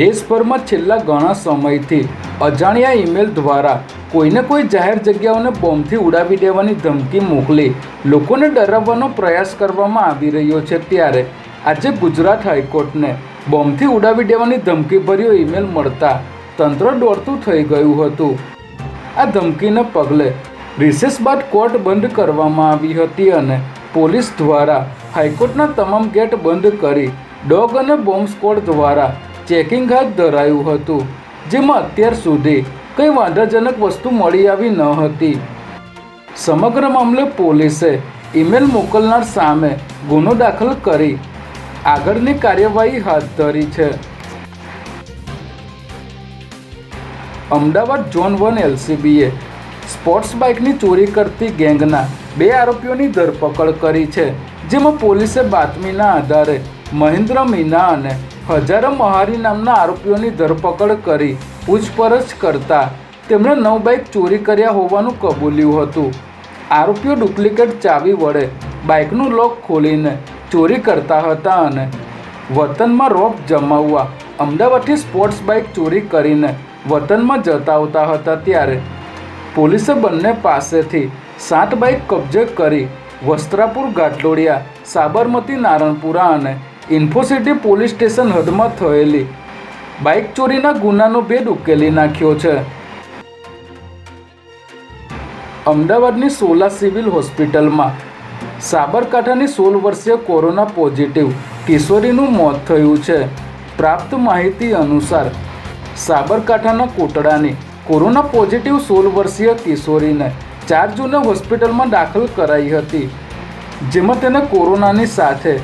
દેશભરમાં છેલ્લા ઘણા સમયથી અજાણ્યા ઈમેલ દ્વારા કોઈને કોઈ જાહેર જગ્યાઓને બોમ્બથી ઉડાવી દેવાની ધમકી મોકલી લોકોને ડરાવવાનો પ્રયાસ કરવામાં આવી રહ્યો છે ત્યારે આજે ગુજરાત હાઈકોર્ટને બોમ્બથી ઉડાવી દેવાની ધમકીભર્યો ઈમેલ મળતા તંત્ર દોડતું થઈ ગયું હતું. આ ધમકીને પગલે રિસેસ બાદ કોર્ટ બંધ કરવામાં આવી હતી અને પોલીસ દ્વારા હાઈકોર્ટના તમામ ગેટ બંધ કરી ડોગ અને બોમ્બ સ્કોડ દ્વારા ચેકિંગ હાથ ધરાયું હતું, જેમાં અત્યાર સુધી કંઈ વાંધાજનક વસ્તુ મળી આવી ન હતી. સમગ્ર મામલે પોલીસે ઈમેલ મોકલનાર સામે ગુનો દાખલ કરી આગળની કાર્યવાહી હાથ ધરી છે. અમદાવાદ ઝોન વન એલસીબીએ સ્પોર્ટ્સ બાઇકની ચોરી કરતી ગેંગના બે આરોપીઓની ધરપકડ કરી છે, જેમાં પોલીસે બાતમીના આધારે મહેન્દ્ર મીના અને હજારા મહારી નામના આરોપીઓની ધરપકડ કરી પૂછપરછ કરતા તેમણે નવ બાઇક ચોરી કર્યા હોવાનું કબૂલ્યું હતું. આરોપીઓ ડુપ્લિકેટ ચાવી વડે બાઇકનું લોક ખોલીને ચોરી કરતા હતા અને વતનમાં રોપ જમાવવા અમદાવાદથી સ્પોર્ટ્સ બાઇક ચોરી કરીને વતનમાં જતા આવતા હતા ત્યારે પોલીસે બંને પાસેથી સાત બાઇક કબજે કરી વસ્ત્રાપુર ઘાટલોડિયા સાબરમતી, નારણપુરા અને ઇન્ફોસિટી પોલીસ સ્ટેશન હદમાં થયેલી બાઇક ચોરીના ગુનાનો ભેદ ઉકેલી નાખ્યો છે. અમદાવાદની સોલા સિવિલ હોસ્પિટલમાં સાબરકાંઠાની સોળ વર્ષીય કોરોના પોઝિટિવ કિશોરીનું મોત થયું છે. પ્રાપ્ત માહિતી અનુસાર સાબરકાંઠાના કોટડાની કોરોના પોઝિટિવ સોળ વર્ષીય કિશોરીને ચાર જૂને હોસ્પિટલમાં દાખલ કરાઈ હતી, જેમાં તેને કોરોનાની સાથે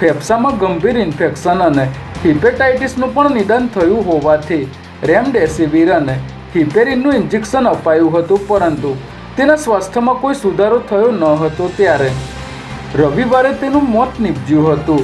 ફેફસામાં ગંભીર ઇન્ફેક્શન અને હિપેટાઇટિસનું પણ નિદાન થયું હોવાથી રેમડેસિવિર અને હિપેરિનનું ઇન્જેક્શન અપાયું હતું, પરંતુ તેના સ્વાસ્થ્યમાં કોઈ સુધારો થયો ન હતો ત્યારે. રવિવારે તેનું મોત નીપજ્યું હતું.